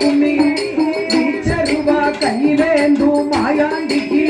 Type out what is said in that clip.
கும்மி வீச்சருவா மாயாண்டிக்கு.